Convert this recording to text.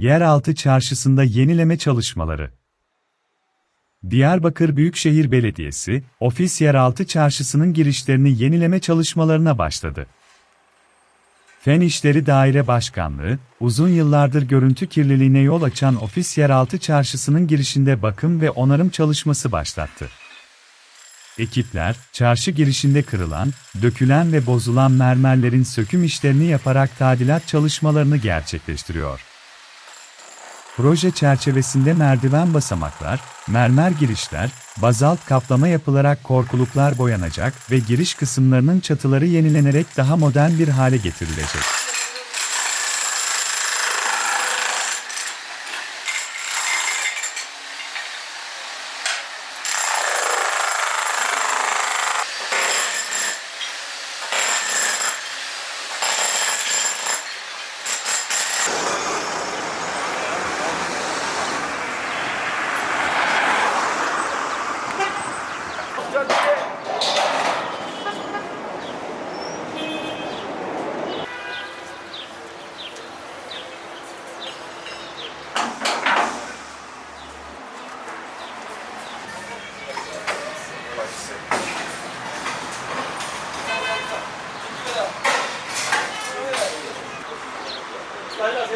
Yeraltı çarşısında yenileme çalışmaları. Diyarbakır Büyükşehir Belediyesi, ofis yeraltı çarşısının girişlerini yenileme çalışmalarına başladı. Fen İşleri Daire Başkanlığı, uzun yıllardır görüntü kirliliğine yol açan ofis yeraltı çarşısının girişinde bakım ve onarım çalışması başlattı. Ekipler, çarşı girişinde kırılan, dökülen ve bozulan mermerlerin söküm işlerini yaparak tadilat çalışmalarını gerçekleştiriyor. Proje çerçevesinde merdiven basamaklar, mermer girişler, bazalt kaplama yapılarak korkuluklar boyanacak ve giriş kısımlarının çatıları yenilenerek daha modern bir hale getirilecek. hepsi. Sayılar,